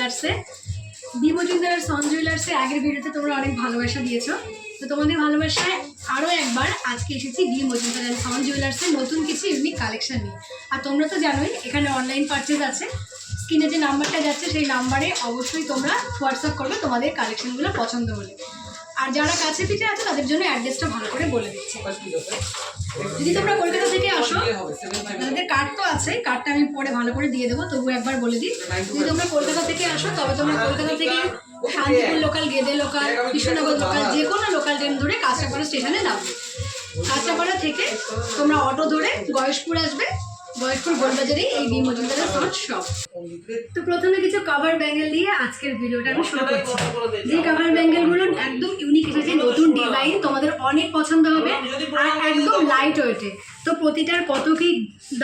জুয়েলার্সে B and sons জুয়েলার্সে আগের ভিডিওতে তোমরা অনেক ভালোবাসা দিয়েছ। তো তোমাদের ভালোবাসায় আরও একবার আজকে এসেছি বি মজুমদার অ্যান্ড সন্স জুয়েলার্সে নতুন কিছু ইউনিক কালেকশন নিয়ে। আর তোমরা তো জানোই, এখানে অনলাইন পারচেজ আছে। স্ক্রিনে যে নাম্বারটা যাচ্ছে, সেই নাম্বারে অবশ্যই তোমরা হোয়াটসঅ্যাপ করবে তোমাদের কালেকশনগুলো পছন্দ হলে। আর যারা কাছে পিঠে আছে, তাদের জন্য অ্যাড্রেসটা ভালো করে বলে দিচ্ছি। যদি তোমরা কলকাতা থেকে আসো। তাদের কার্ড তো আছে কার্ডটা আমি পরে ভালো করে দিয়ে দেবো তবু একবার বলে দিই। যদি তোমরা কলকাতা থেকে আসো তবে তোমরা কলকাতা থেকে Shantipur local Gede local Krishnanagar local যে কোনো লোকাল ট্রেন ধরে কাঁচাপাড়া স্টেশনে নামবে। কাঁচাপাড়া থেকে তোমরা অটো ধরে গয়েশপুর আসবে গয়েশপুর গোলবাজারেই এই বি মজুমদারের সহজ শপ তো প্রথমে কিছু কভার ব্যাঙ্গেল দিয়ে আজকের ভিডিওটা আমি শুরু করছি। যে কভার ব্যাঙ্গেলগুলো একদম ইউনিক এসেছে নতুন ডিজাইন তোমাদের অনেক পছন্দ হবে। আর একদম লাইট ওয়েটে তো প্রতিটার কত কি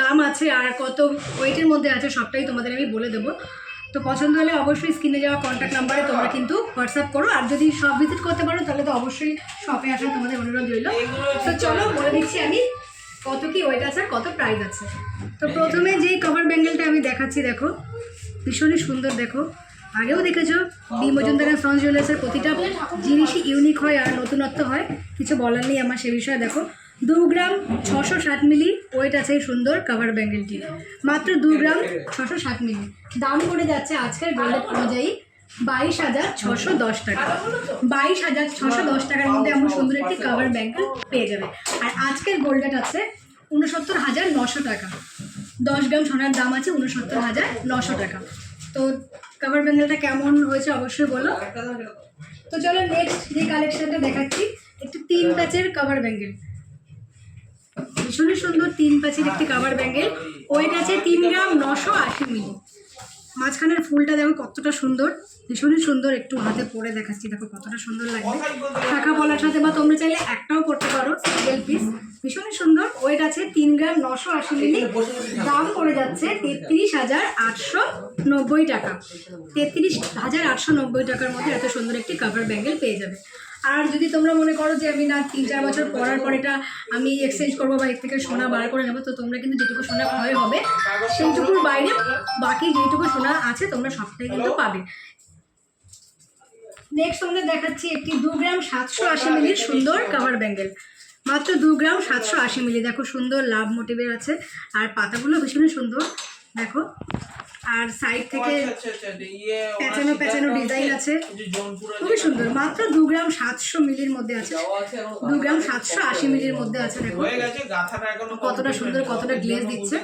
দাম আছে আর কত ওয়েটের মধ্যে আছে সবটাই তোমাদের আমি বলে দেবো। তো পছন্দ হলে অবশ্যই স্ক্রিনে যাওয়া কন্ট্যাক্ট নাম্বারে তোমরা কিন্তু হোয়াটসঅ্যাপ করো। আর যদি সব ভিজিট করতে পারো তাহলে তো অবশ্যই শপে আসার তোমাদের অনুরোধ রইল। তো চলো বলে দিচ্ছি আমি। কত কি ওয়েট আছে আর কত প্রাইস আছে? তো প্রথমে যেই কভার ব্যাঙ্গেলটা আমি দেখাচ্ছি দেখো ভীষণই সুন্দর দেখো। আগেও দেখেছ বি মজুমদার সঞ্জ জুয়েলার্সের প্রতিটা জিনিসই ইউনিক হয় আর নতুনত্ব হয়। কিছু বলার নেই আমার সে বিষয়ে দেখো। দু গ্রাম ছশো ষাট মিলি ওয়েট আছে এই সুন্দর কাভার ব্যাঙ্গেলটি মাত্র দু গ্রাম ছশো ষাট মিলি। দাম করে যাচ্ছে আজকের গোল্ডের অনুযায়ী বাইশ হাজার ছশো দশ টাকা। বাইশ হাজার ছশো দশ টাকার মধ্যে এমন সুন্দর একটি কাভার ব্যাঙ্গেল পেয়ে যাবে। আর আজকের গোল্ডের আছে উনসত্তর হাজার নশো টাকা। দশ গ্রাম সোনার দাম আছে উনসত্তর হাজার নশো টাকা। তো কাভার ব্যাঙ্গেলটা কেমন হয়েছে অবশ্যই বলো। তো চলো নেক্সট যে কালেকশনটা দেখাচ্ছি একটু তিন প্যাচের কাভার ব্যাঙ্গেল ভীষণই সুন্দর তিন প্যাচের একটি কাভার ব্যাঙ্গেল ওয়েট আছে তিন গ্রাম নশো আশি মিলি। মাঝখানের ফুলটা দেখো কতটা সুন্দর, ভীষণই সুন্দর একটু হাতে পরে দেখাচ্ছি, দেখো কতটা সুন্দর লাগবে শাখা পলার সাথে বা তোমরা চাইলে একটাও করতে পারো সিঙ্গেল পিস ভীষণই সুন্দর ওয়েট আছে তিন গ্রাম নশো আশি মিলি। দাম পড়ে যাচ্ছে তেত্রিশ হাজার আটশো নব্বই টাকা। তেত্রিশ হাজার আটশো নব্বই টাকার মধ্যে এত সুন্দর একটি কাভার ব্যাঙ্গেল পেয়ে যাবে। আর যদি তোমরা মনে করো যে আমি না তিন চার বছর পরার পর এটা আমি এক্সচেঞ্জ করব বা এর থেকে সোনা বার করে নেব, তো তোমরা কিন্তু যেটুকু সোনা ক্ষয় হবে, সেইটুকুর বাইরে বাকি যেটুকু সোনা আছে তোমরা সবটাই কিন্তু পাবে। নেক্সট তোমাদের দেখাচ্ছি একটি দু গ্রাম সাতশো আশি মিলির সুন্দর কাভার ব্যাঙ্গেল মাত্র দু গ্রাম সাতশো আশি মিলি। দেখো সুন্দর লাভ মোটিভের আছে। আর পাতাগুলো ভীষণ সুন্দর। দেখো। আর সাইড থেকে পেঁচানো পেঁচানো ডিজাইন আছে। খুবই সুন্দর। মাত্র দু গ্রাম সাতশো মিলির মধ্যে আছে। দু গ্রাম সাতশো আশি মিলির মধ্যে আছে দেখো। কতটা সুন্দর কতটা গ্লেজ দিচ্ছে।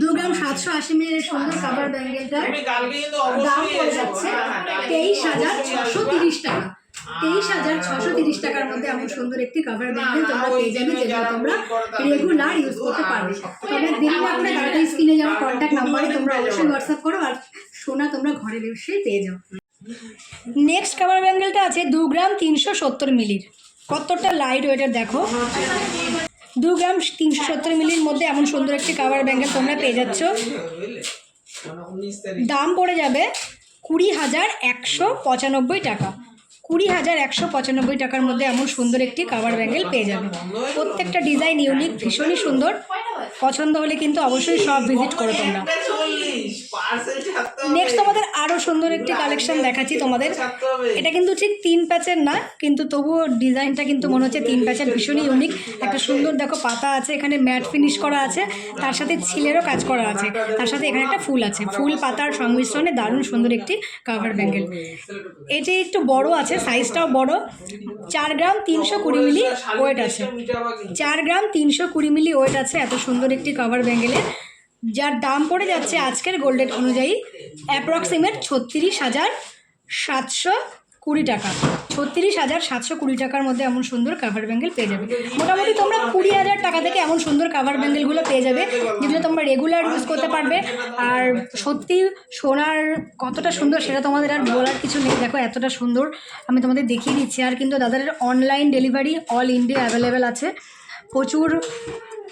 দু গ্রাম সাতশো আশি মিলির সুন্দর কাভার ব্যাঙ্গেলটার দাম পড়ে যাচ্ছে তেইশ হাজার ছশো তিরিশ টাকা। তেইশ হাজার ছশো তিরিশ টাকার মধ্যে এমন সুন্দর একটি কাভার ব্যাঙ্গেল তোমরা পেয়ে যাবে যেটা তোমরা রেগুলার ইউজ করতে পারবে। তবে দেরি না করে তাড়াতাড়ি স্ক্রিনে যাওয়া কন্ট্যাক্ট নাম্বারে তোমরা অবশ্যই হোয়াটসঅ্যাপ করো আর সোনা তোমরা ঘরে বসেই পেয়ে যাও। নেক্সট কাভার ব্যাঙ্গেলটা আছে দু গ্রাম তিনশো সত্তর মিলির। কতটা লাইট ওয়েটার দেখো। দু গ্রাম তিনশো সত্তর মিলির মধ্যে এমন সুন্দর একটি কাভার ব্যাঙ্গেল তোমরা পেয়ে যাচ্ছ। দাম পড়ে যাবে কুড়ি হাজার একশো পঁচানব্বই টাকা। কুড়ি হাজার একশো পঁচানব্বই টাকার মধ্যে এমন সুন্দর একটি কাভার ব্যাঙ্গেল পেয়ে যাবেন প্রত্যেকটা ডিজাইন ইউনিক ভীষণই সুন্দর। পছন্দ হলে কিন্তু অবশ্যই সব ভিজিট করো তোমরা। নেক্সট তোমাদের আরও সুন্দর একটি কালেকশন দেখাচ্ছি তোমাদের। এটা কিন্তু ঠিক তিন প্যাচের না কিন্তু তবুও ডিজাইনটা কিন্তু মনে হচ্ছে তিন প্যাচের ভীষণই ইউনিক একটা সুন্দর দেখো পাতা আছে এখানে ম্যাট ফিনিশ করা আছে তার সাথে ছিলেরও কাজ করা আছে। তার সাথে এখানে একটা ফুল আছে। ফুল পাতার সংমিশ্রণে দারুণ সুন্দর একটি কাভার ব্যাঙ্গেল এটি একটু বড় আছে সাইজটাও বড়। চার গ্রাম তিনশো কুড়ি মিলি ওয়েট আছে। চার গ্রাম তিনশো কুড়ি মিলি ওয়েট আছে এত সুন্দর একটি কাভার ব্যাঙ্গেলের যার দাম পড়ে যাচ্ছে আজকের গোল্ডের অনুযায়ী অ্যাপ্রক্সিমেট ছত্রিশ হাজার সাতশো কুড়ি টাকা। ছত্রিশ হাজার সাতশো কুড়ি টাকার মধ্যে এমন সুন্দর কাভার ব্যাঙ্গেল পেয়ে যাবে। মোটামুটি তোমরা কুড়ি হাজার টাকা থেকে এমন সুন্দর কাভার ব্যাঙ্গেলগুলো পেয়ে যাবে, যেগুলো তোমরা রেগুলার ইউজ করতে পারবে। আর সত্যি সোনার কতটা সুন্দর সেটা তোমাদের আর বলার কিছু নেই। দেখো, এতটা সুন্দর আমি তোমাদের দেখিয়ে দিচ্ছি। আর কিন্তু দাদাদের online delivery all India available আছে। প্রচুর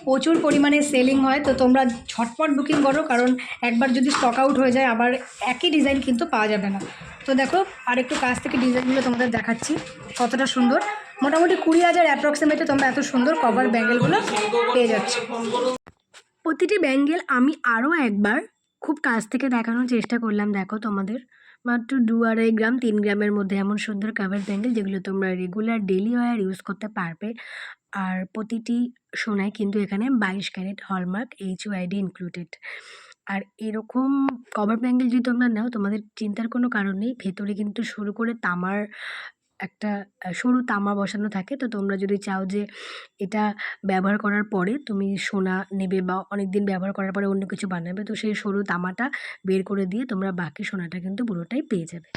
প্রচুর পরিমাণে সেলিং হয়, তো তোমরা ঝটপট বুকিং করো, কারণ একবার যদি স্টক আউট হয়ে যায়, আবার একই ডিজাইন কিন্তু পাওয়া যাবে না। তো দেখো আর একটু কাছ থেকে ডিজাইনগুলো তোমাদের দেখাচ্ছি, কতটা সুন্দর। মোটামুটি কুড়ি হাজার অ্যাপ্রক্সিমেটে তোমরা এত সুন্দর কভার ব্যাঙ্গেলগুলো পেয়ে যাচ্ছ। প্রতিটি ব্যাঙ্গেল আমি আরও একবার খুব কাছ থেকে দেখানোর চেষ্টা করলাম, দেখো তোমাদের। মাত্র দু আড়াই গ্রাম, তিন গ্রামের মধ্যে এমন সুন্দর কাভার ব্যাঙ্গেল যেগুলো তোমরা রেগুলার ডেলি ওয়ার ইউজ করতে পারবে। আর প্রতিটি সোনায় কিন্তু এখানে বাইশ carat hallmark H UID included আর এরকম কভার ব্যাঙ্গেল যদি তোমরা নাও, তোমাদের চিন্তার কোনো কারণ নেই। ভেতরে কিন্তু শুরু করে তামার একটা সরু তামা বসানো থাকে। তো তোমরা যদি চাও যে এটা ব্যবহার করার পরে তুমি সোনা নেবে বা অনেক দিন ব্যবহার করার পরে অন্য কিছু বানাবে, তো সেই সরু তামাটা বের করে দিয়ে তোমরা বাকি সোনাটা কিন্তু পুরোটাই পেয়ে যাবে।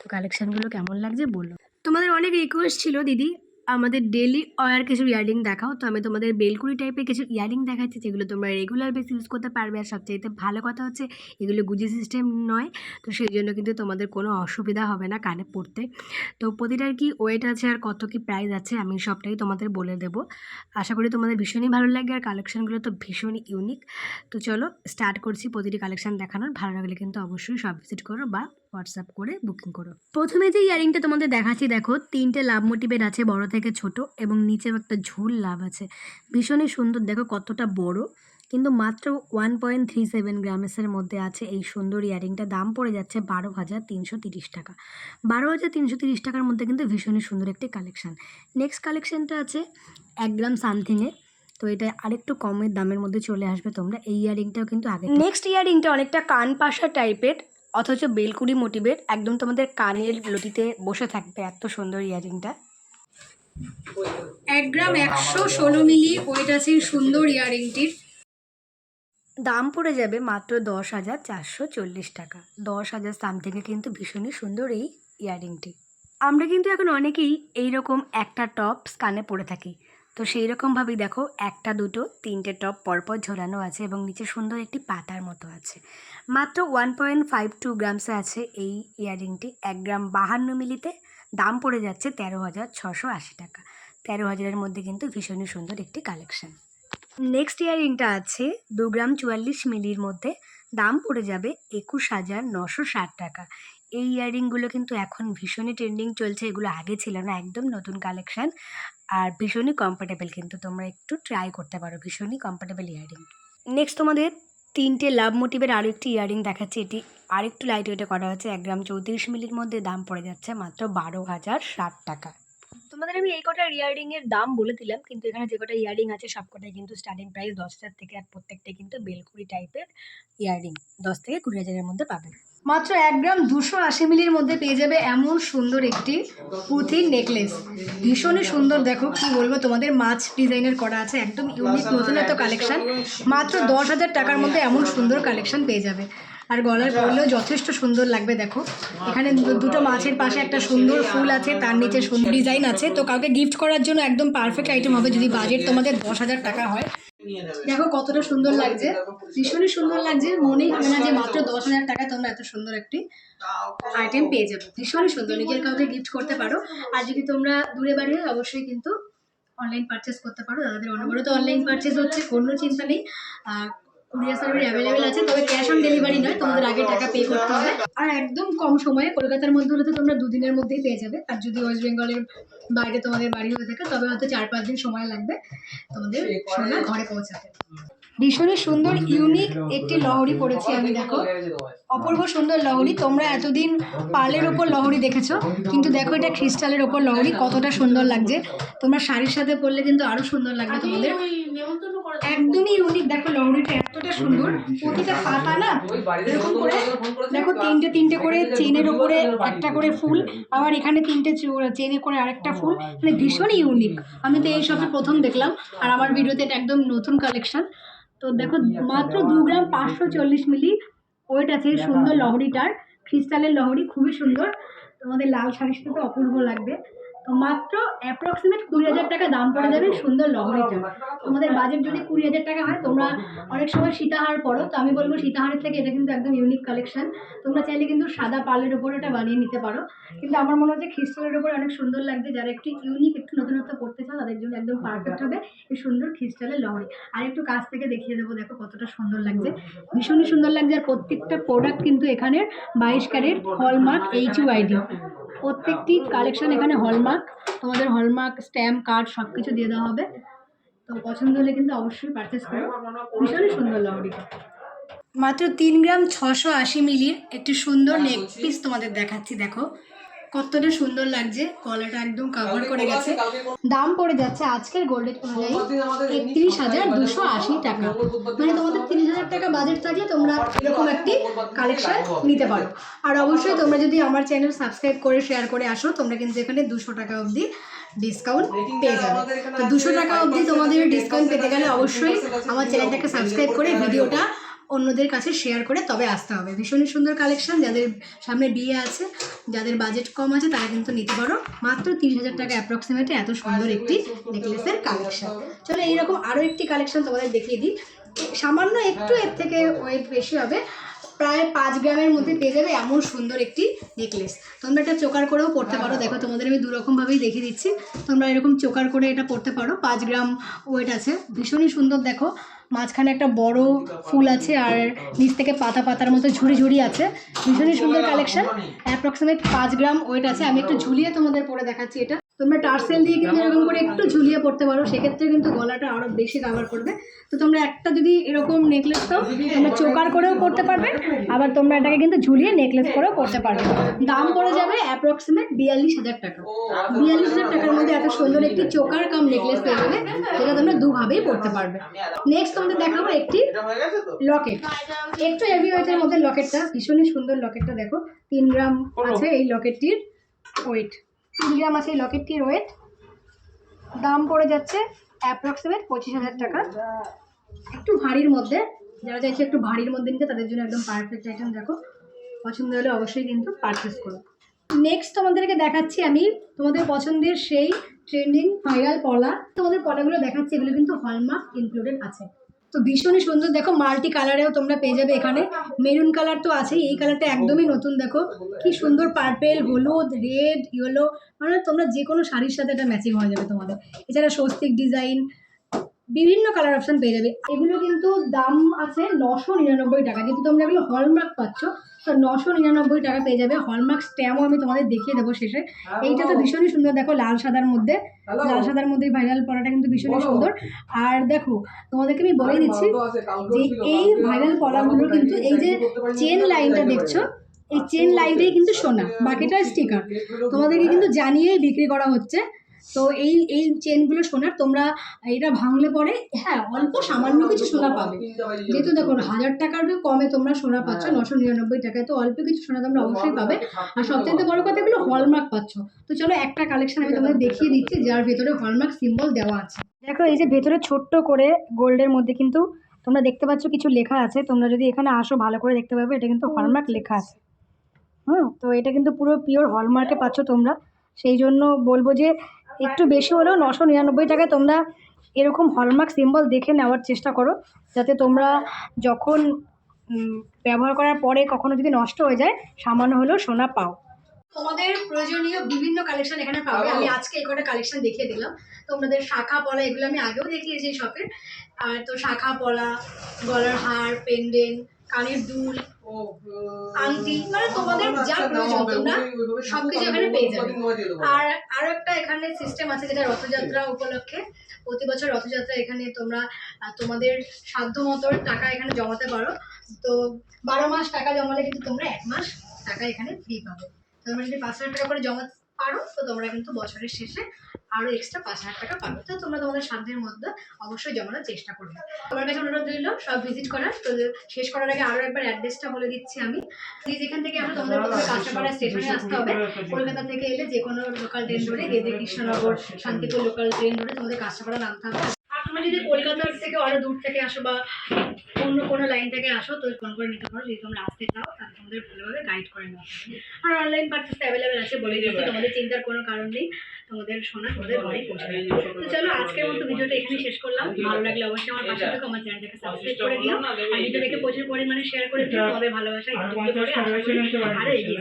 তো কালেকশানগুলো কেমন লাগছে বলো? তোমাদের অনেক রিকোয়েস্ট ছিল দিদি। আমাদের ডেলি ওয়ার কিছু ইয়ারিং দেখাও। তো আমি তোমাদের বেলকুড়ি টাইপের কিছু ইয়ারিং দেখাচ্ছি, যেগুলো তোমরা রেগুলার বেস ইউজ করতে পারবে। আর সবচেয়ে ভালো কথা হচ্ছে, এগুলো গুজি সিস্টেম নয়। তো সেই জন্য কিন্তু তোমাদের কোনো অসুবিধা হবে না কানে পড়তে। তো প্রতিটার কি ওয়েট আছে আর কত কি প্রাইস আছে, আমি সবটাই তোমাদের বলে দেবো। আশা করি তোমাদের ভীষণই ভালো লাগে আর কালেকশানগুলো তো ভীষণই ইউনিক তো চলো স্টার্ট করছি প্রতিটি কালেকশান দেখানোর। ভালো লাগলে কিন্তু অবশ্যই সব ভিজিট করো বা হোয়াটসঅ্যাপ করে বুকিং করো। প্রথমে যে ইয়ারিংটা তোমাদের দেখাচ্ছি, দেখো, তিনটে লাভ মোটিভের আছে, বড় থেকে ছোট, এবং নিচেও একটা ঝুল লাভ আছে। ভীষণই সুন্দর, দেখো কতটা বড়, কিন্তু মাত্র ওয়ান পয়েন্ট থ্রি সেভেন গ্রামসের মধ্যে আছে এই সুন্দর ইয়ারিংটা। দাম পড়ে যাচ্ছে বারো হাজার তিনশো তিরিশ টাকা। বারো হাজার তিনশো তিরিশ টাকার মধ্যে কিন্তু ভীষণই সুন্দর একটি কালেকশান। নেক্সট কালেকশানটা আছে এক গ্রাম সামথিংয়ে, তো এটা আরেকটু কমের দামের মধ্যে চলে আসবে তোমরা। এই ইয়ারিংটাও কিন্তু আগে নেক্সট ইয়ারিংটা অনেকটা কান পাশা টাইপের অথচ বেলকুড়ি মোটিভের একদম তোমাদের কানের লতিতে বসে থাকবে এত সুন্দর ইয়ারিংটা। এক গ্রাম একশো ষোলো মিলি ওয়েট আছে সুন্দর ইয়ারিংটির। দাম পড়ে যাবে মাত্র দশ হাজার চারশো চল্লিশ টাকা। দশ হাজার সামথিংয়ে কিন্তু ভীষণই সুন্দর এই ইয়ারিংটি। আমরা কিন্তু এখন অনেকেই এই রকম একটা টপ কানে পরে থাকি। তো সেই রকমভাবেই দেখো একটা, দুটো, তিনটে টপ পরপর ঝোলানো আছে এবং নিচে সুন্দর একটি পাতার মতো আছে। মাত্র ওয়ান পয়েন্ট ফাইভ টু গ্রামসে আছে এই ইয়ারিংটি এক গ্রাম বাহান্ন মিলিতে দাম পড়ে যাচ্ছে তেরো হাজার ছশো আশি টাকা। তেরো হাজারের মধ্যে কিন্তু ভীষণই সুন্দর একটি কালেকশন নেক্সট ইয়ারিংটা আছে দু গ্রাম চুয়াল্লিশ মিলির মধ্যে দাম পড়ে যাবে একুশ হাজার নশো ষাট টাকা। এই ইয়াররিংগুলো কিন্তু এখন ভীষণই ট্রেন্ডিং চলছে। এগুলো আগে ছিল না, একদম নতুন কালেকশন আর ভীষণই কমফোর্টেবল কিন্তু তোমরা একটু ট্রাই করতে পারো, ভীষণই কমফোর্টেবল ইয়াররিং নেক্সট তোমাদের তিনটে লাভ মোটিভের আরও একটি ইয়াররিং দেখাচ্ছে, এটি আরেকটু লাইট ওয়েটে করা হয়েছে, এক গ্রাম চৌত্রিশ মিলির মধ্যে দাম পড়ে যাচ্ছে মাত্র বারো হাজার ষাট টাকা। তোমাদের আমি এই কটা ইয়াররিং এর দাম বলে দিলাম, কিন্তু এখানে যে কটা ইয়াররিং আছে সব কটাই কিন্তু স্টার্টিং প্রাইস দশ হাজার থেকে আর প্রত্যেকটাই কিন্তু বেলকুড়ি টাইপের ইয়াররিং দশ থেকে কুড়ি হাজারের মধ্যে পাবেন। মাত্র এক গ্রাম দুশো আশি মিলির মধ্যে পেয়ে যাবে এমন সুন্দর একটি পুঁথির নেকলেস ভীষণই সুন্দর, দেখো কি বলব, তোমাদের মাছ ডিজাইনের করা আছে, একদম ইউনিক নতুনত্ব কালেকশন মাত্র দশ হাজার টাকার মধ্যে এমন সুন্দর কালেকশন পেয়ে যাবে। আর গলার পরলেও যথেষ্ট সুন্দর লাগবে, দেখো। এখানে দুটো মাছের পাশে একটা সুন্দর ফুল আছে, তার নিচে সুন্দর ডিজাইন আছে। তো কাউকে গিফট করার জন্য একদম পারফেক্ট আইটেম হবে যদি বাজেট তোমাদের দশ হাজার টাকা হয়। দেখো কতটা সুন্দর লাগছে। ভীষণই সুন্দর লাগছে। মনেই হবে না যে মাত্র দশ হাজার টাকায় তোমরা এত সুন্দর একটি আইটেম পেয়ে যাবে। ভীষণই সুন্দর। নিজের কাউকে গিফট করতে পারো। আর যদি তোমরা দূরে বাড়ি অবশ্যই কিন্তু অনলাইন পারচেস করতে পারো। দাদাদের অনবরত অনলাইন পারচেস হচ্ছে কোনো চিন্তা নেই। আর কুরিয়ার সার্ভিস অ্যাভেলেবেল আছে তবে ক্যাশ অন ডেলিভারি নয় তোমাদের আগে টাকা পে করতে হবে। আর একদম কম সময়ে কলকাতার মধ্যে হলে তো তোমরা দুদিনের মধ্যেই পেয়ে যাবে। আর যদি ওয়েস্ট বেঙ্গলের বাইরে তোমাদের বাড়ি হয়ে থাকে তবে হয়তো চার পাঁচ দিন সময় লাগবে তোমাদের সোনা ঘরে পৌঁছাতে। ভীষণই সুন্দর ইউনিক একটি লহরি পড়েছি আমি দেখো। অপূর্ব সুন্দর লহরি তোমরা এতদিন পালের ওপর লহরি দেখেছ কিন্তু দেখো এটা ক্রিস্টালের ওপর লহরি কতটা সুন্দর লাগছে। তোমরা শাড়ির সাথে পরলে কিন্তু আরও সুন্দর লাগবে তোমাদের। একদমই ইউনিক দেখো লহরিটা এতটা সুন্দর প্রতিটা পাতা না এরকম করে দেখো তিনটে তিনটে করে চেনের ওপরে একটা করে ফুল আবার এখানে তিনটে চেনে করে আরেকটা ফুল মানে ভীষণ ইউনিক আমি তো এই সবে প্রথম দেখলাম আর আমার ভিডিওতে এটা একদম নতুন কালেকশন তো দেখো মাত্র দু গ্রাম পাঁচশো চল্লিশ মিলি। ওয়েট আছে সুন্দর লহরিটার। ক্রিস্টালের লহরি খুবই সুন্দর। তোমাদের লাল শাড়ির সাথে অপূর্ব লাগবে। মাত্র অ্যাপ্রক্সিমেট কুড়ি হাজার টাকা দাম পড়ে যাবে সুন্দর লহরিটা। তোমাদের বাজেট যদি কুড়ি হাজার টাকা হয়, তোমরা অনেক সময় সীতাহার পড়ো। তো আমি বলব সীতাহারের থেকে এটা কিন্তু একদম ইউনিক কালেকশন তোমরা চাইলে কিন্তু সাদা পালের ওপর এটা বানিয়ে নিতে পারো। কিন্তু আমার মনে হচ্ছে খ্রিস্টালের ওপর অনেক সুন্দর লাগছে। যারা একটু ইউনিক একটু নতুনত্ব করতে চাও, তাদের জন্য একদম পারফেক্ট হবে এই সুন্দর খ্রিস্টালের লহরি। আর একটু কাছ থেকে দেখিয়ে দেবো, দেখো কতটা সুন্দর লাগছে। ভীষণই সুন্দর লাগছে। আর প্রত্যেকটা প্রোডাক্ট কিন্তু এখানে বাইশ ক্যারেট হলমার্ক এইচ ইউআইডি প্রত্যেকটি কালেকশন এখানে হলমার্ক তোমাদের হলমার্ক স্ট্যাম্প কার্ড সব কিছু দিয়ে দেওয়া হবে। তো পছন্দ হলে কিন্তু অবশ্যই পারচেস করো। ভীষণই সুন্দর লহরিটা মাত্র তিন গ্রাম ছশো আশি মিলির একটি সুন্দর নেক পিস তোমাদের দেখাচ্ছি, দেখো। কতটা সুন্দর লাগছে কলাটা একদম কাভার করে গেছে। দাম পড়ে যাচ্ছে আজকের গোল্ড রেট অনুযায়ী একত্রিশ হাজার দুশো আশি টাকা। মানে তোমাদের হাজার টাকা বাজেট থাকলে তোমরা এরকম একটি কালেকশন নিতে পারো। আর অবশ্যই তোমরা যদি আমার চ্যানেল সাবস্ক্রাইব করে শেয়ার করে আসো তোমরা কিন্তু এখানে দুশো টাকা অবধি ডিসকাউন্ট পেয়ে যাবে। তো দুশো টাকা অবধি তোমাদের ডিসকাউন্ট পেতে গেলে অবশ্যই আমার চ্যানেলটাকে সাবস্ক্রাইব করে ভিডিওটা অন্যদের কাছে শেয়ার করে তবে আসতে হবে। ভীষণই সুন্দর কালেকশন যাদের সামনে বিয়ে আছে, যাদের বাজেট কম আছে, তারা কিন্তু নিতে পারো। মাত্র তিরিশ হাজার টাকা অ্যাপ্রক্সিমেটে এত সুন্দর একটি নেকলেসের কালেকশন চলো এইরকম আরও একটি কালেকশন তোমাদের দেখিয়ে দিই। সামান্য একটু এর থেকে ওয়েট বেশি হবে। প্রায় পাঁচ গ্রামের মধ্যে পেয়ে যাবে এমন সুন্দর একটি নেকলেস তোমরা এটা চোকার করেও পড়তে পারো। দেখো তোমাদের আমি দুরকমভাবেই দেখিয়ে দিচ্ছি। তোমরা এরকম চোকার করে এটা পড়তে পারো। পাঁচ গ্রাম ওয়েট আছে। ভীষণই সুন্দর, দেখো। মাঝখানে একটা বড় ফুল আছে আর নিচ থেকে পাতা পাতার মতো ঝুড়ি ঝুড়ি আছে। ভীষণই সুন্দর কালেকশন অ্যাপ্রক্সিমেট পাঁচ গ্রাম ওয়েট আছে। আমি একটু ঝুলিয়ে তোমাদের পরে দেখাচ্ছি এটা। তোমরা টার্সেল দিয়ে কিন্তু এরকম করে একটু ঝুলিয়ে পড়তে পারো সেক্ষেত্রে কিন্তু গলাটা আরও বেশি কাভার করবে। তো তোমরা একটা যদি এরকম নেকলেস দাও তোমরা চোকার করেও করতে পারবে আবার তোমরা এটাকে কিন্তু ঝুলিয়ে নেকলেস করেও করতে পারবে। দাম পড়ে যাবে অ্যাপ্রক্সিমেট বিয়াল্লিশ হাজার টাকা। বিয়াল্লিশ হাজার টাকার মধ্যে এত সুন্দর একটি চোকার কাম নেকলেস পেয়ে যাবে যেটা তোমরা দুভাবেই পড়তে পারবে। নেক্সট তোমাদের দেখাবো একটি লকেট একটু হেভি ওয়েটের মধ্যে লকেটটা ভীষণই সুন্দর লকেটটা দেখো তিন গ্রাম আছে এই লকেটটির ওয়েট গ্রাম আছে এই লকেটটির ওয়েট দাম পড়ে যাচ্ছে অ্যাপ্রক্সিমেট পঁচিশ হাজার টাকা। একটু ভারীর মধ্যে, যারা চাইছে একটু ভারীর মধ্যে নিতে, তাদের জন্য একদম পারফেক্ট আইটেম দেখো। পছন্দ হলে অবশ্যই কিন্তু পারচেস করো। নেক্সট তোমাদেরকে দেখাচ্ছি আমি তোমাদের পছন্দের সেই ট্রেন্ডিং ভাইরাল পলা তোমাদের পলাগুলো দেখাচ্ছি, এগুলো কিন্তু হলমার্ক ইনক্লুডেড আছে। তো ভীষণই সুন্দর। দেখো, মাল্টি কালারেও তোমরা পেয়ে যাবে এখানে। মেরুন কালার তো আছেই, এই কালারটা একদমই নতুন, দেখো। কি সুন্দর পার্পেল হলুদ রেড ইয়েলো মানে তোমরা যে কোনো শাড়ির সাথে এটা ম্যাচিং হয়ে যাবে তোমাদের। এছাড়া স্বস্তিক ডিজাইন বিভিন্ন কালার অপশন পেয়ে যাবে। এগুলো কিন্তু দাম আছে নশো নিরানব্বই টাকা। যেহেতু তোমরা এগুলো হলমার্ক পাচ্ছ তো নশো নিরানব্বই টাকা পেয়ে যাবে। হলমার্ক স্ট্যাম্পও আমি তোমাদের দেখিয়ে দেবো শেষে। এইটা তো ভীষণই সুন্দর। দেখো লাল সাদার মধ্যে লাল সাদার মধ্যে ভাইরাল পড়াটা কিন্তু ভীষণই সুন্দর। আর দেখো তোমাদেরকে আমি বলে দিচ্ছি যে এই ভাইরাল পলাগুলো কিন্তু এই যে চেন লাইনটা দেখছ এই চেন লাইনটাই কিন্তু সোনা বাকিটা স্টিকার তোমাদেরকে কিন্তু জানিয়েই বিক্রি করা হচ্ছে। তো এই এই চেনগুলো সোনার তোমরা এটা ভাঙলে পরে হ্যাঁ অল্প সামান্য কিছু সোনা পাবে। যেহেতু দেখো হাজার টাকার কমে তোমরা সোনা পাচ্ছ নশো নিরানব্বই টাকায়। তো অল্প কিছু সোনা তোমরা অবশ্যই পাবে। আর সবথেকে বড় কথা এগুলো হলমার্ক পাচ্ছ। তো চলো একটা কালেকশন আমি তোমাদের দেখিয়ে দিচ্ছি যার ভেতরে হলমার্ক সিম্বল দেওয়া আছে। দেখো এই যে ভেতরে ছোট্ট করে গোল্ডের মধ্যে কিন্তু তোমরা দেখতে পাচ্ছ কিছু লেখা আছে। তোমরা যদি এখানে আসো ভালো করে দেখতে পাবে এটা কিন্তু হলমার্ক লেখা আছে। হুম তো এটা কিন্তু পুরো পিওর হলমার্কে পাচ্ছ তোমরা। সেই জন্য বলব যে একটু বেশি হলেও নশো নিরানব্বই টাকায় তোমরা এরকম হলমার্ক সিম্বল দেখে নেওয়ার চেষ্টা করো যাতে তোমরা যখন ব্যবহার করার পরে কখনো যদি নষ্ট হয়ে যায় সামান্য হলেও সোনা পাও। তোমাদের প্রয়োজনীয় বিভিন্ন কালেকশন এখানে পাবে। আমি আজকে এই কটা কালেকশন দেখিয়ে দিলাম। তোমাদের শাখা পলা এগুলো আমি আগেও দেখিয়েছি শপে আর তো শাখা পলা গলার হার পেন্ডেন্ট কানের দুল আংটি মানে তোমাদের যা প্রয়োজন তোমরা সবকিছু এখানে পেয়ে যাবে। আর আরও একটা এখানে সিস্টেম আছে যেটা রথযাত্রা উপলক্ষে। প্রতি বছর রথযাত্রা এখানে তোমরা তোমাদের সাধ্য মতো টাকা এখানে জমাতে পারো। তো বারো মাস টাকা জমালে কিন্তু তোমরা এক মাস টাকা এখানে ফ্রি পাবে। তোমরা যদি পাঁচ হাজার টাকা করে জমা পারো, তো তোমরা কিন্তু বছরের শেষে আরও এক্সট্রা পাঁচ হাজার টাকা পাবে। তো তোমরা তোমাদের সাধ্যের মধ্যে অবশ্যই জমানোর চেষ্টা করবে। তোমার কাছে অনুরোধ রইল, সব ভিজিট করার। তো শেষ করার আগে আরও একবার অ্যাড্রেসটা বলে দিচ্ছি আমি। যেখান থেকে আমরা তোমাদের প্রথমে কাঁচরাপাড়া স্টেশনে আসতে হবে। কলকাতা থেকে এলে যে কোনো লোকাল ট্রেন ধরে গেদে কৃষ্ণনগর, শান্তিপুর লোকাল ট্রেন ধরে তোমাদের কাঁচরাপাড়া নামতে হবে। আর তোমরা যদি কলকাতার থেকে আরও দূর থেকে আসো বা অন্য কোনো লাইন থেকে আসো তো ফোন করে নিতে পারো। যদি তোমরা আসতে চাও তাহলে তোমাদের ভালোভাবে গাইড করে নেওয়া আর অনলাইন পার্চেস অ্যাভেলেবেল আছে বলে দিচ্ছি তোমাদের চিন্তার কোনো কারণ নেই। তোমাদের শোনা তোমাদের ঘরে পৌঁছে তো চলো আজকের মতো ভিডিওটা এখানেই শেষ করলাম। ভালো লাগলে অবশ্যই আমার পাশে থেকে আমার চ্যানেলটাকে সাবস্ক্রাইব করে দিও। আর ভিডিওটাকে প্রচুর পরিমাণে শেয়ার করে দিও তোমাদের ভালোবাসা আর করে আরও এগিয়ে।